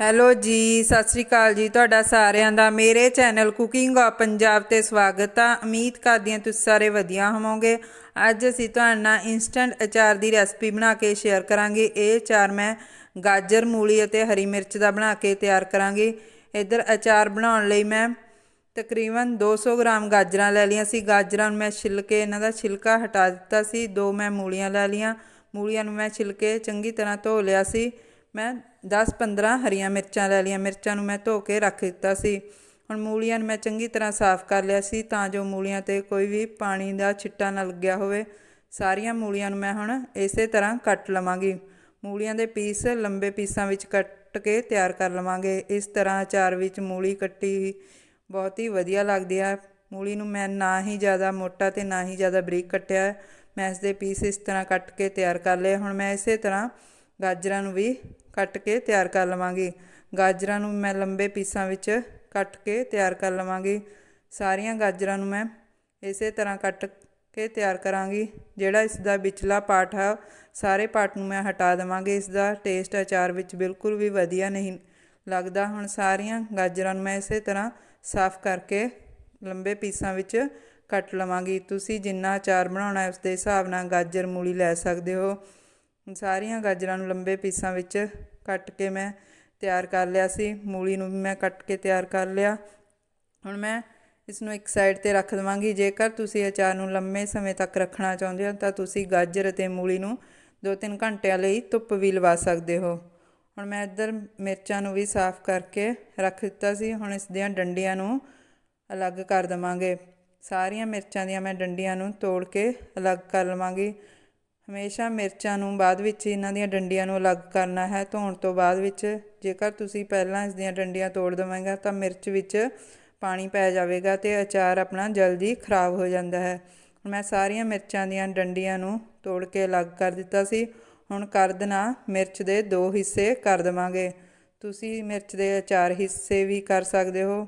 Hello ਜੀ, ਸਤਿ ਸ੍ਰੀ ਅਕਾਲ ਜੀ ਤੁਹਾਡਾ ਸਾਰਿਆਂ ਦਾ। ਮੇਰੇ ਚੈਨਲ ਕੁਕਿੰਗ ਆ ਪੰਜਾਬ ਤੇ ਸਵਾਗਤ ਆ। ਉਮੀਦ ਕਰਦੀ ਹਾਂ ਤੁਸੀਂ ਸਾਰੇ ਵਧੀਆ ਹੋਵੋਗੇ। ਅੱਜ ਅਸੀਂ ਤੁਹਾਡੇ ਨਾਲ ਇਨਸਟੈਂਟ ਅਚਾਰ ਦੀ ਰੈਸਪੀ ਬਣਾ ਕੇ ਸ਼ੇਅਰ ਕਰਾਂਗੇ। ਇਹ ਅਚਾਰ ਮੈਂ ਗਾਜਰ, ਮੂਲੀ ਅਤੇ ਹਰੀ ਮਿਰਚ ਦਾ ਬਣਾ ਕੇ ਤਿਆਰ ਕਰਾਂਗੇ। ਇੱਧਰ ਅਚਾਰ ਬਣਾਉਣ ਲਈ ਮੈਂ ਤਕਰੀਬਨ 200 ਗ੍ਰਾਮ ਗਾਜਰਾਂ ਲੈ ਲਈਆਂ ਸੀ। ਗਾਜਰਾਂ ਨੂੰ ਮੈਂ ਛਿੱਲ ਕੇ ਇਹਨਾਂ ਦਾ ਛਿਲਕਾ ਹਟਾ ਦਿੱਤਾ ਸੀ। ਦੋ ਮੈਂ ਮੂਲੀਆਂ ਲੈ ਲਈਆਂ। ਮੂਲੀਆਂ ਨੂੰ ਮੈਂ ਛਿੱਲ ਕੇ ਚੰਗੀ ਤਰ੍ਹਾਂ ਧੋ ਲਿਆ ਸੀ। ਮੈਂ 10-15 ਹਰੀਆਂ ਮਿਰਚਾਂ ਲੈ ਲਈਆਂ, ਮਿਰਚਾਂ ਨੂੰ ਮੈਂ ਧੋ ਕੇ ਰੱਖ ਦਿੱਤਾ ਸੀ। ਹੁਣ ਮੂਲੀਆਂ ਨੂੰ ਮੈਂ ਚੰਗੀ ਤਰ੍ਹਾਂ ਸਾਫ਼ ਕਰ ਲਿਆ ਸੀ ਤਾਂ ਜੋ ਮੂਲੀਆਂ ਤੇ ਕੋਈ ਵੀ ਪਾਣੀ ਦਾ ਛਿੱਟਾ ਨਾ ਲੱਗਿਆ ਹੋਵੇ। ਸਾਰੀਆਂ ਮੂਲੀਆਂ ਨੂੰ ਮੈਂ ਹੁਣ ਇਸੇ ਤਰ੍ਹਾਂ ਕੱਟ ਲਵਾਂਗੀ। ਮੂਲੀਆਂ ਦੇ ਪੀਸ ਲੰਬੇ ਪੀਸਾਂ ਵਿੱਚ ਕੱਟ ਕੇ ਤਿਆਰ ਕਰ ਲਵਾਂਗੇ। ਇਸ ਤਰ੍ਹਾਂ ਅਚਾਰ ਵਿੱਚ ਮੂਲੀ ਕੱਟੀ ਬਹੁਤ ਹੀ ਵਧੀਆ ਲੱਗਦੀ ਆ। ਮੂਲੀ ਨੂੰ ਮੈਂ ਨਾ ਹੀ ਜ਼ਿਆਦਾ ਮੋਟਾ ਤੇ ਨਾ ਹੀ ਜ਼ਿਆਦਾ ਬਰੀਕ ਕੱਟਿਆ। ਮੈਂ ਇਸ ਦੇ ਪੀਸ ਇਸ ਤਰ੍ਹਾਂ ਕੱਟ ਕੇ ਤਿਆਰ ਕਰ ਲਏ। ਹੁਣ ਮੈਂ ਇਸੇ ਤਰ੍ਹਾਂ ਗਾਜਰਾਂ ਨੂੰ ਵੀ ਕੱਟ ਕੇ ਤਿਆਰ ਕਰ ਲਵਾਂਗੀ। ਗਾਜਰਾਂ ਨੂੰ ਮੈਂ ਲੰਬੇ ਪੀਸਾਂ ਵਿੱਚ ਕੱਟ ਕੇ ਤਿਆਰ ਕਰ ਲਵਾਂਗੀ। ਸਾਰੀਆਂ ਗਾਜਰਾਂ ਨੂੰ ਮੈਂ ਇਸੇ ਤਰ੍ਹਾਂ ਕੱਟ ਕੇ ਤਿਆਰ ਕਰਾਂਗੀ, ਜਿਹੜਾ ਇਸ ਦਾ ਵਿਚਲਾ ਪਾਰਟ ਹੈ ਸਾਰੇ ਪਾਰਟ ਨੂੰ ਮੈਂ ਹਟਾ ਦੇਵਾਂਗੀ। ਇਸ ਦਾ ਟੇਸਟ ਅਚਾਰ ਵਿੱਚ ਬਿਲਕੁਲ ਵੀ ਵਧੀਆ ਨਹੀਂ ਲੱਗਦਾ। ਹੁਣ ਸਾਰੀਆਂ ਗਾਜਰਾਂ ਨੂੰ ਮੈਂ ਇਸੇ ਤਰ੍ਹਾਂ ਸਾਫ਼ ਕਰਕੇ ਲੰਬੇ ਪੀਸਾਂ ਵਿੱਚ ਕੱਟ ਲਵਾਂਗੀ। ਤੁਸੀਂ ਜਿੰਨਾ ਅਚਾਰ ਬਣਾਉਣਾ ਹੈ ਉਸ ਦੇ ਹਿਸਾਬ ਨਾਲ ਗਾਜਰ ਮੂਲੀ ਲੈ ਸਕਦੇ ਹੋ। ਸਾਰੀਆਂ ਗਾਜਰਾਂ ਨੂੰ ਲੰਬੇ ਪੀਸਾਂ ਵਿੱਚ ਕੱਟ ਕੇ ਮੈਂ ਤਿਆਰ ਕਰ ਲਿਆ ਸੀ। ਮੂਲੀ ਨੂੰ ਵੀ ਮੈਂ ਕੱਟ ਕੇ ਤਿਆਰ ਕਰ ਲਿਆ। ਹੁਣ ਮੈਂ ਇਸ ਨੂੰ ਇੱਕ ਸਾਈਡ ਤੇ ਰੱਖ ਦਵਾਂਗੀ। ਜੇਕਰ ਤੁਸੀਂ ਅਚਾਰ ਨੂੰ ਲੰਮੇ ਸਮੇਂ ਤੱਕ ਰੱਖਣਾ ਚਾਹੁੰਦੇ ਹੋ, ਤਾਂ ਤੁਸੀਂ ਗਾਜਰ ਅਤੇ ਮੂਲੀ ਨੂੰ 2-3 ਘੰਟਿਆਂ ਲਈ ਧੁੱਪ ਵੀ ਲਵਾ ਸਕਦੇ ਹੋ। ਹੁਣ ਮੈਂ ਇੱਧਰ ਮਿਰਚਾਂ ਨੂੰ ਵੀ ਸਾਫ਼ ਕਰਕੇ ਰੱਖ ਦਿੱਤਾ ਸੀ। ਹੁਣ ਇਸ ਦੀਆਂ ਡੰਡੀਆਂ ਨੂੰ ਅਲੱਗ ਕਰ ਦਵਾਂਗੇ। ਸਾਰੀਆਂ ਮਿਰਚਾਂ ਦੀਆਂ ਮੈਂ ਡੰਡੀਆਂ ਨੂੰ ਤੋੜ ਕੇ ਅਲੱਗ ਕਰ ਲਵਾਂਗੀ। ਹਮੇਸ਼ਾ ਮਿਰਚਾਂ ਨੂੰ ਬਾਅਦ ਵਿੱਚ ਇਹਨਾਂ ਦੀਆਂ ਡੰਡੀਆਂ ਨੂੰ ਅਲੱਗ ਕਰਨਾ ਹੈ, ਧੋਣ ਤੋਂ ਬਾਅਦ ਵਿੱਚ ਜੇਕਰ ਤੁਸੀਂ ਪਹਿਲਾਂ ਇਸ ਦੀਆਂ ਡੰਡੀਆਂ ਤੋੜ ਦੇਵਾਂਗੇ ਤਾਂ ਮਿਰਚ ਵਿੱਚ ਪਾਣੀ ਪੈ ਜਾਵੇਗਾ ਤੇ ਅਚਾਰ ਆਪਣਾ ਜਲਦੀ ਖਰਾਬ ਹੋ ਜਾਂਦਾ ਹੈ। ਮੈਂ ਸਾਰੀਆਂ ਮਿਰਚਾਂ ਦੀਆਂ ਡੰਡੀਆਂ ਨੂੰ ਤੋੜ ਕੇ ਅਲੱਗ ਕਰ ਦਿੱਤਾ ਸੀ। ਹੁਣ ਕਰ ਦੇਣਾ ਮਿਰਚ ਦੇ ਦੋ ਹਿੱਸੇ ਕਰ ਦੇਵਾਂਗੇ। ਤੁਸੀਂ ਮਿਰਚ ਦੇ ਅਚਾਰ ਹਿੱਸੇ ਵੀ ਕਰ ਸਕਦੇ ਹੋ।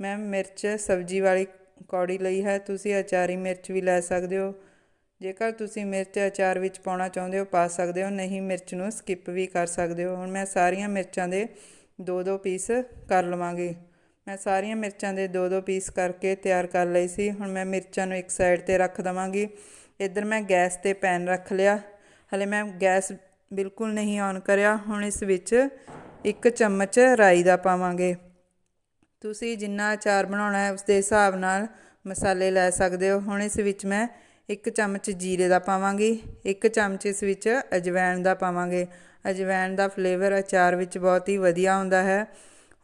ਮੈਂ ਮਿਰਚ ਸਬਜ਼ੀ ਵਾਲੀ ਕੌੜੀ ਲਈ ਹੈ, ਤੁਸੀਂ ਅਚਾਰੀ ਮਿਰਚ ਵੀ ਲੈ ਸਕਦੇ ਹੋ। ਜੇਕਰ ਤੁਸੀਂ ਮਿਰਚ ਅਚਾਰ ਵਿੱਚ ਪਾਉਣਾ ਚਾਹੁੰਦੇ ਹੋ, ਪਾ ਸਕਦੇ ਹੋ। ਨਹੀਂ, ਮਿਰਚ ਨੂੰ ਸਕਿਪ ਵੀ ਕਰ ਸਕਦੇ ਹੋ। ਹੁਣ ਮੈਂ ਸਾਰੀਆਂ ਮਿਰਚਾਂ ਦੇ ਦੋ ਦੋ ਪੀਸ ਕਰ ਲਵਾਂਗੀ। ਮੈਂ ਸਾਰੀਆਂ ਮਿਰਚਾਂ ਦੇ ਦੋ ਦੋ ਪੀਸ ਕਰਕੇ ਤਿਆਰ ਕਰ ਲਈ ਸੀ। ਹੁਣ ਮੈਂ ਮਿਰਚਾਂ ਨੂੰ ਇੱਕ ਸਾਈਡ ਤੇ ਰੱਖ ਦਵਾਂਗੀ। ਇੱਧਰ ਮੈਂ ਗੈਸ ਤੇ ਪੈਨ ਰੱਖ ਲਿਆ। ਹਲੇ ਮੈਂ ਗੈਸ ਬਿਲਕੁਲ ਨਹੀਂ ਔਨ ਕਰਿਆ। ਹੁਣ ਇਸ ਵਿੱਚ ਇੱਕ ਚਮਚ ਰਾਈ ਦਾ ਪਾਵਾਂਗੇ। ਤੁਸੀਂ ਜਿੰਨਾ ਅਚਾਰ ਬਣਾਉਣਾ ਹੈ ਉਸ ਦੇ ਹਿਸਾਬ ਨਾਲ ਮਸਾਲੇ ਲੈ ਸਕਦੇ ਹੋ। ਹੁਣ ਇਸ ਵਿੱਚ ਮੈਂ ਇੱਕ ਚਮਚ ਜੀਰੇ ਦਾ ਪਾਵਾਂਗੀ, ਇੱਕ ਚਮਚ ਇਸ ਵਿੱਚ ਅਜਵਾਇਣ ਦਾ ਪਾਵਾਂਗੇ। ਅਜਵਾਇਣ ਦਾ ਫਲੇਵਰ ਅਚਾਰ ਵਿੱਚ ਬਹੁਤ ਹੀ ਵਧੀਆ ਹੁੰਦਾ ਹੈ।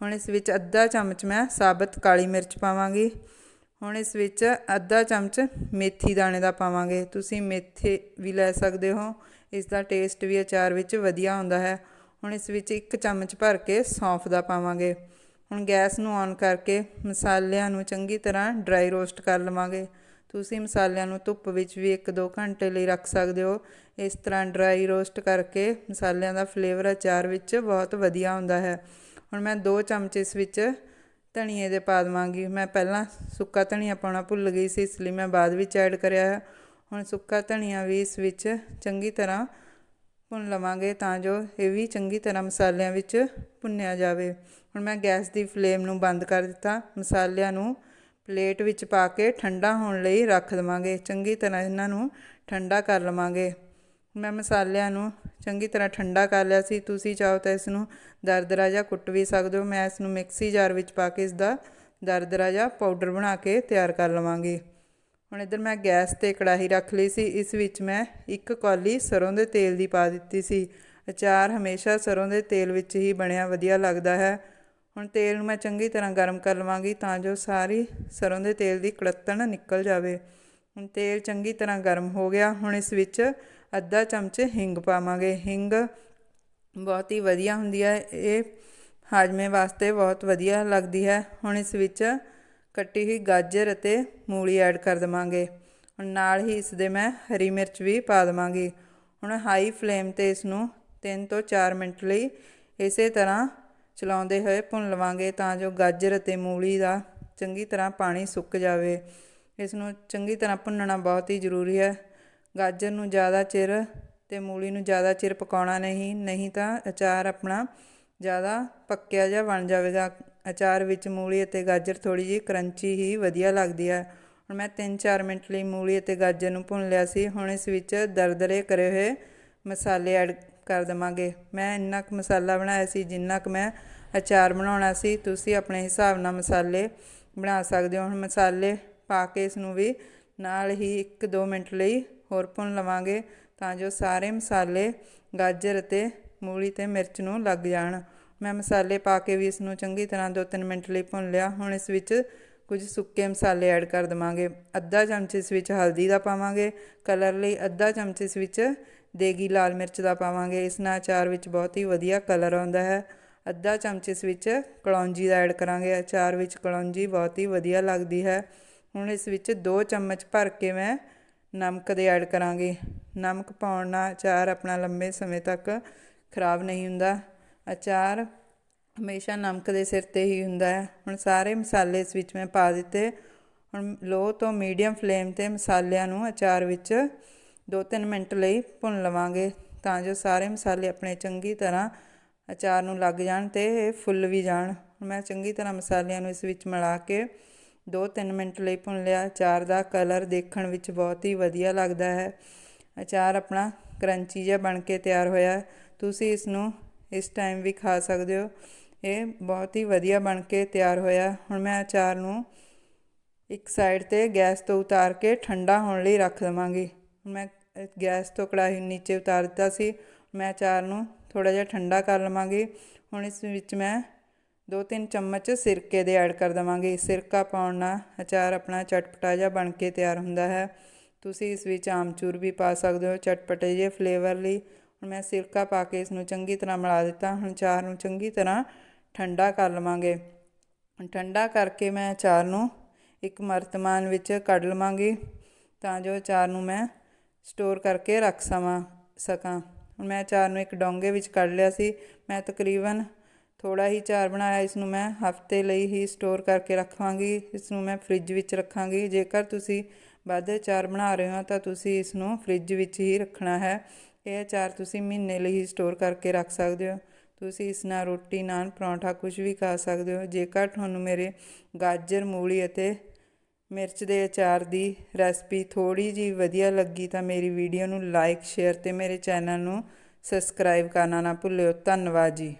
ਹੁਣ ਇਸ ਵਿੱਚ ਅੱਧਾ ਚਮਚ ਮੈਂ ਸਾਬਤ ਕਾਲੀ ਮਿਰਚ ਪਾਵਾਂਗੀ। ਹੁਣ ਇਸ ਵਿੱਚ ਅੱਧਾ ਚਮਚ ਮੇਥੀ ਦਾਣੇ ਦਾ ਪਾਵਾਂਗੇ। ਤੁਸੀਂ ਮੇਥੇ ਵੀ ਲੈ ਸਕਦੇ ਹੋ। ਇਸ ਦਾ ਟੇਸਟ ਵੀ ਅਚਾਰ ਵਿੱਚ ਵਧੀਆ ਹੁੰਦਾ ਹੈ। ਹੁਣ ਇਸ ਵਿੱਚ ਇੱਕ ਚਮਚ ਭਰ ਕੇ ਸੌਂਫ ਦਾ ਪਾਵਾਂਗੇ। ਹੁਣ ਗੈਸ ਨੂੰ ਔਨ ਕਰਕੇ ਮਸਾਲਿਆਂ ਨੂੰ ਚੰਗੀ ਤਰ੍ਹਾਂ ਡਰਾਈ ਰੋਸਟ ਕਰ ਲਵਾਂਗੇ। ਤੁਸੀਂ ਮਸਾਲਿਆਂ ਨੂੰ ਧੁੱਪ ਵਿੱਚ ਵੀ 1-2 ਘੰਟੇ ਲਈ ਰੱਖ ਸਕਦੇ ਹੋ। ਇਸ ਤਰ੍ਹਾਂ ਡਰਾਈ ਰੋਸਟ ਕਰਕੇ ਮਸਾਲਿਆਂ ਦਾ ਫਲੇਵਰ ਅਚਾਰ ਵਿੱਚ ਬਹੁਤ ਵਧੀਆ ਹੁੰਦਾ ਹੈ। ਹੁਣ ਮੈਂ 2 ਚਮਚ ਇਸ ਵਿੱਚ ਧਨੀਏ ਦੇ ਪਾ ਦਵਾਂਗੀ। ਮੈਂ ਪਹਿਲਾਂ ਸੁੱਕਾ ਧਨੀਆ ਪਾਉਣਾ ਭੁੱਲ ਗਈ ਸੀ, ਇਸ ਲਈ ਮੈਂ ਬਾਅਦ ਵਿੱਚ ਐਡ ਕਰਿਆ ਹੈ। ਹੁਣ ਸੁੱਕਾ ਧਨੀਆ ਵੀ ਇਸ ਵਿੱਚ ਚੰਗੀ ਤਰ੍ਹਾਂ ਭੁੰਨ ਲਵਾਂਗੇ ਤਾਂ ਜੋ ਇਹ ਵੀ ਚੰਗੀ ਤਰ੍ਹਾਂ ਮਸਾਲਿਆਂ ਵਿੱਚ ਭੁੰਨਿਆ ਜਾਵੇ। ਹੁਣ ਮੈਂ ਗੈਸ ਦੀ ਫਲੇਮ ਨੂੰ ਬੰਦ ਕਰ ਦਿੱਤਾ। ਮਸਾਲਿਆਂ ਨੂੰ ਪਲੇਟ ਵਿੱਚ ਪਾ ਕੇ ਠੰਡਾ ਹੋਣ ਲਈ ਰੱਖ ਦਵਾਂਗੇ। ਚੰਗੀ ਤਰ੍ਹਾਂ ਇਹਨਾਂ ਨੂੰ ਠੰਡਾ ਕਰ ਲਵਾਂਗੇ। ਮੈਂ ਮਸਾਲਿਆਂ ਨੂੰ ਚੰਗੀ ਤਰ੍ਹਾਂ ਠੰਡਾ ਕਰ ਲਿਆ ਸੀ। ਤੁਸੀਂ ਚਾਹੋ ਤਾਂ ਇਸ ਨੂੰ ਦਰਦਰਾ ਜਾਂ ਕੁੱਟ ਵੀ ਸਕਦੇ ਹੋ। ਮੈਂ ਇਸ ਨੂੰ ਮਿਕਸੀ ਜਾਰ ਵਿੱਚ ਪਾ ਕੇ ਇਸ ਦਾ ਦਰਦਰਾ ਜਾਂ ਪਾਊਡਰ ਬਣਾ ਕੇ ਤਿਆਰ ਕਰ ਲਵਾਂਗੀ। ਹੁਣ ਇੱਧਰ ਮੈਂ ਗੈਸ ਤੇ ਕੜਾਹੀ ਰੱਖ ਲਈ ਸੀ। ਇਸ ਵਿੱਚ ਮੈਂ ਇੱਕ ਕੌਲੀ ਸਰੋਂ ਦੇ ਤੇਲ ਦੀ ਪਾ ਦਿੱਤੀ ਸੀ। ਅਚਾਰ ਹਮੇਸ਼ਾ ਸਰੋਂ ਦੇ ਤੇਲ ਵਿੱਚ ਹੀ ਬਣਿਆ ਵਧੀਆ ਲੱਗਦਾ ਹੈ। ਹੁਣ ਤੇਲ ਨੂੰ ਮੈਂ ਚੰਗੀ ਤਰ੍ਹਾਂ ਗਰਮ ਕਰ ਲਵਾਂਗੀ ਤਾਂ ਜੋ ਸਾਰੀ ਸਰੋਂ ਦੇ ਤੇਲ ਦੀ ਕੜਤਣ ਨਿਕਲ ਜਾਵੇ। ਹੁਣ ਤੇਲ ਚੰਗੀ ਤਰ੍ਹਾਂ ਗਰਮ ਹੋ ਗਿਆ। ਹੁਣ ਇਸ ਵਿੱਚ ਅੱਧਾ ਚਮਚ ਹਿੰਗ ਪਾਵਾਂਗੇ। ਹਿੰਗ ਬਹੁਤ ਹੀ ਵਧੀਆ ਹੁੰਦੀ ਹੈ। ਇਹ ਹਾਜਮੇ ਵਾਸਤੇ ਬਹੁਤ ਵਧੀਆ ਲੱਗਦੀ ਹੈ। ਹੁਣ ਇਸ ਵਿੱਚ ਕੱਟੀ ਹੋਈ ਗਾਜਰ ਅਤੇ ਮੂਲੀ ਐਡ ਕਰ ਦਵਾਂਗੇ। ਹੁਣ ਨਾਲ ਹੀ ਇਸ ਦੇ ਮੈਂ ਹਰੀ ਮਿਰਚ ਵੀ ਪਾ ਦਵਾਂਗੀ। ਹੁਣ ਹਾਈ ਫਲੇਮ ਤੇ ਇਸ ਨੂੰ 3 ਤੋਂ 4 ਮਿੰਟ ਲਈ ਇਸੇ ਤਰ੍ਹਾਂ ਚਲਾਉਂਦੇ ਹੋਏ ਭੁੰਨ ਲਵਾਂਗੇ ਤਾਂ ਜੋ ਗਾਜਰ ਅਤੇ ਮੂਲੀ ਦਾ ਚੰਗੀ ਤਰ੍ਹਾਂ ਪਾਣੀ ਸੁੱਕ ਜਾਵੇ। ਇਸ ਨੂੰ ਚੰਗੀ ਤਰ੍ਹਾਂ ਭੁੰਨਣਾ ਬਹੁਤ ਹੀ ਜ਼ਰੂਰੀ ਹੈ। ਗਾਜਰ ਨੂੰ ਜ਼ਿਆਦਾ ਚਿਰ ਤੇ ਮੂਲੀ ਨੂੰ ਜ਼ਿਆਦਾ ਚਿਰ ਪਕਾਉਣਾ ਨਹੀਂ ਨਹੀਂ ਤਾਂ ਅਚਾਰ ਆਪਣਾ ਜ਼ਿਆਦਾ ਪੱਕਿਆ ਜਿਹਾ ਬਣ ਜਾਵੇਗਾ। ਅਚਾਰ ਵਿੱਚ ਮੂਲੀ ਅਤੇ ਗਾਜਰ ਥੋੜੀ ਜਿਹੀ ਕਰੰਚੀ ਹੀ ਵਧੀਆ ਲੱਗਦੀ ਹੈ। ਹੁਣ ਮੈਂ 3-4 ਮਿੰਟ ਲਈ ਮੂਲੀ ਅਤੇ ਗਾਜਰ ਨੂੰ ਭੁੰਨ ਲਿਆ ਸੀ। ਹੁਣ ਇਸ ਵਿੱਚ ਦਰਦਰੇ ਕਰੇ ਹੋਏ ਮਸਾਲੇ ਐਡ ਕਰ ਦੇਵਾਂਗੇ। ਮੈਂ ਇੰਨਾ ਕੁ ਮਸਾਲਾ ਬਣਾਇਆ ਸੀ, ਜਿੰਨਾ ਕੁ ਮੈਂ ਅਚਾਰ ਬਣਾਉਣਾ ਸੀ, ਤੁਸੀਂ ਆਪਣੇ ਹਿਸਾਬ ਨਾਲ ਮਸਾਲੇ ਬਣਾ ਸਕਦੇ ਹੋ। ਹੁਣ ਮਸਾਲੇ ਪਾ ਕੇ ਇਸ ਨੂੰ ਵੀ ਨਾਲ ਹੀ 1-2 ਮਿੰਟ ਲਈ ਹੋਰ ਭੁੰਨ ਲਵਾਂਗੇ, ਤਾਂ ਜੋ ਸਾਰੇ ਮਸਾਲੇ ਗਾਜਰ ਅਤੇ ਮੂਲੀ ਤੇ ਮਿਰਚ ਨੂੰ ਲੱਗ ਜਾਣ। ਮੈਂ ਮਸਾਲੇ ਪਾ ਕੇ ਵੀ ਇਸ ਨੂੰ ਚੰਗੀ ਤਰ੍ਹਾਂ 2-3 ਮਿੰਟ ਲਈ ਭੁੰਨ ਲਿਆ। ਹੁਣ ਇਸ ਵਿੱਚ ਕੁਝ ਸੁੱਕੇ ਮਸਾਲੇ ਐਡ ਕਰ ਦਵਾਂਗੇ। ਅੱਧਾ ਚਮਚ ਇਸ ਵਿੱਚ ਹਲਦੀ ਦਾ ਪਾਵਾਂਗੇ। ਕਲਰ ਲਈ ਅੱਧਾ ਚਮਚ ਇਸ ਵਿੱਚ ਦੇਗੀ ਲਾਲ ਮਿਰਚ ਦਾ ਪਾਵਾਂਗੇ। ਇਸ ਨਾਲ ਅਚਾਰ ਵਿੱਚ ਬਹੁਤ ਹੀ ਵਧੀਆ ਕਲਰ ਆਉਂਦਾ ਹੈ। ਅੱਧਾ ਚਮਚ ਇਸ ਵਿੱਚ ਕਲੌਂਜੀ ਦਾ ਐਡ ਕਰਾਂਗੇ। ਅਚਾਰ ਵਿੱਚ ਕਲੌਂਜੀ ਬਹੁਤ ਹੀ ਵਧੀਆ ਲੱਗਦੀ ਹੈ। ਹੁਣ ਇਸ ਵਿੱਚ 2 ਚਮਚ ਭਰ ਕੇ ਮੈਂ ਨਮਕ ਦੇ ਐਡ ਕਰਾਂਗੇ। ਨਮਕ ਪਾਉਣ ਨਾਲ ਅਚਾਰ ਆਪਣਾ ਲੰਬੇ ਸਮੇਂ ਤੱਕ ਖਰਾਬ ਨਹੀਂ ਹੁੰਦਾ। ਅਚਾਰ ਹਮੇਸ਼ਾ ਨਮਕ ਦੇ ਸਿਰ ਤੇ ਹੀ ਹੁੰਦਾ ਹੈ। ਹੁਣ ਸਾਰੇ ਮਸਾਲੇ ਇਸ ਵਿੱਚ ਮੈਂ ਪਾ ਦਿੱਤੇ। ਹੁਣ ਲੋ ਤੋਂ ਮੀਡੀਅਮ ਫਲੇਮ ਤੇ ਮਸਾਲਿਆਂ ਨੂੰ ਅਚਾਰ ਵਿੱਚ 2-3 ਮਿੰਟ ਲਈ ਭੁੰਨ ਲਵਾਂਗੇ ਤਾਂ ਜੋ ਸਾਰੇ ਮਸਾਲੇ ਆਪਣੇ ਚੰਗੀ ਤਰ੍ਹਾਂ ਅਚਾਰ ਨੂੰ ਲੱਗ ਜਾਣ ਤੇ ਇਹ ਫੁੱਲ ਵੀ ਜਾਣ। ਮੈਂ ਚੰਗੀ ਤਰ੍ਹਾਂ ਮਸਾਲਿਆਂ ਨੂੰ ਇਸ ਵਿੱਚ ਮਿਲਾ ਕੇ 2-3 ਮਿੰਟ ਲਈ ਭੁੰਨ ਲਿਆ। ਅਚਾਰ ਦਾ ਕਲਰ ਦੇਖਣ ਵਿੱਚ ਬਹੁਤ ਹੀ ਵਧੀਆ ਲੱਗਦਾ ਹੈ। ਅਚਾਰ ਆਪਣਾ ਕਰੰਚੀ ਜਿਹਾ ਬਣ ਕੇ ਤਿਆਰ ਹੋਇਆ ਤੁਸੀਂ ਇਸ ਨੂੰ ਇਸ ਟਾਈਮ ਵੀ ਖਾ ਸਕਦੇ ਹੋ। ਇਹ ਬਹੁਤ ਹੀ ਵਧੀਆ ਬਣ ਕੇ ਤਿਆਰ ਹੋਇਆ ਹੁਣ ਮੈਂ ਅਚਾਰ ਨੂੰ ਇੱਕ ਸਾਈਡ ਤੇ ਗੈਸ ਤੋਂ ਉਤਾਰ ਕੇ ਠੰਡਾ ਹੋਣ ਲਈ ਰੱਖ ਦਵਾਂਗੀ। ਮੈਂ ਗੈਸ ਤੋਂ ਕੜਾਹੀ ਨੀਚੇ ਉਤਾਰ ਦਿੱਤਾ ਸੀ। ਮੈਂ ਅਚਾਰ ਨੂੰ ਥੋੜਾ ਜਿਹਾ ਠੰਡਾ ਕਰ ਲਵਾਂਗੀ। ਹੁਣ ਇਸ ਵਿੱਚ ਮੈਂ 2-3 ਚਮਚ ਸਿਰਕੇ ਦੇ ਐਡ ਕਰ ਦਵਾਂਗੀ। ਸਿਰਕਾ ਪਾਉਣ ਨਾਲ ਅਚਾਰ ਆਪਣਾ ਚਟਪਟਾ ਜਿਹਾ ਬਣ ਕੇ ਤਿਆਰ ਹੁੰਦਾ ਹੈ। ਤੁਸੀਂ ਇਸ ਵਿੱਚ ਆਮਚੂਰ ਵੀ ਪਾ ਸਕਦੇ ਹੋ। ਚਟਪਟੇ ਜਿਹੇ ਫਲੇਵਰ ਲਈ ਹੁਣ ਮੈਂ ਸਿਰਕਾ ਪਾ ਕੇ ਇਸ ਨੂੰ ਚੰਗੀ ਤਰ੍ਹਾਂ ਮਿਲਾ ਦਿੱਤਾ। ਹੁਣ ਅਚਾਰ ਨੂੰ ਚੰਗੀ ਤਰ੍ਹਾਂ ਠੰਡਾ ਕਰ ਲਵਾਂਗੇ। ਠੰਡਾ ਕਰਕੇ ਮੈਂ ਅਚਾਰ ਨੂੰ ਇੱਕ ਮਰਤਮਾਨ ਵਿੱਚ ਕੱਢ ਲਵਾਂਗੀ। ਤਾਂ ਜੋ ਅਚਾਰ ਨੂੰ ਮੈਂ ਸਟੋਰ ਕਰਕੇ ਰੱਖ ਸਮਾਂ, ਸਕਾਂ। ਹੁਣ ਮੈਂ ਚਾਰ ਨੂੰ ਇੱਕ ਡੋਂਗੇ ਵਿੱਚ ਕੱਢ ਲਿਆ ਸੀ। ਮੈਂ ਤਕਰੀਬਨ ਥੋੜਾ ਹੀ ਚਾਰ ਬਣਾਇਆ, ਇਸ ਨੂੰ ਮੈਂ ਹਫ਼ਤੇ ਲਈ ਹੀ ਸਟੋਰ ਕਰਕੇ ਰੱਖਾਂਗੀ। ਇਸ ਨੂੰ ਮੈਂ ਫ੍ਰਿਜ ਵਿੱਚ ਰੱਖਾਂਗੀ। ਜੇਕਰ ਤੁਸੀਂ ਵੱਧ ਚਾਰ ਬਣਾ ਰਹੇ ਹੋ, ਤਾਂ ਤੁਸੀਂ ਇਸ ਨੂੰ ਫ੍ਰਿਜ ਵਿੱਚ ਹੀ ਰੱਖਣਾ ਹੈ। ਇਹ ਅਚਾਰ ਤੁਸੀਂ ਮਹੀਨੇ ਲਈ ਹੀ ਸਟੋਰ ਕਰਕੇ ਰੱਖ ਸਕਦੇ ਹੋ। ਤੁਸੀਂ ਇਸ ਨਾਲ ਰੋਟੀ, ਨਾਨ, ਪਰੌਂਠਾ ਕੁਝ ਵੀ ਖਾ ਸਕਦੇ ਹੋ। ਜੇਕਰ ਤੁਹਾਨੂੰ ਮੇਰੇ ਗਾਜਰ, ਮੂਲੀ ਅਤੇ ਮਿਰਚ ਦੇ ਅਚਾਰ ਦੀ ਰੈਸਪੀ ਥੋੜੀ ਜੀ ਵਧੀਆ ਲੱਗੀ ਤਾਂ ਮੇਰੀ ਵੀਡੀਓ ਨੂੰ ਲਾਈਕ, ਸ਼ੇਅਰ ਤੇ ਮੇਰੇ ਚੈਨਲ ਨੂੰ ਸਬਸਕ੍ਰਾਈਬ ਕਰਨਾ ਨਾ ਭੁੱਲਿਓ। ਧੰਨਵਾਦ ਜੀ।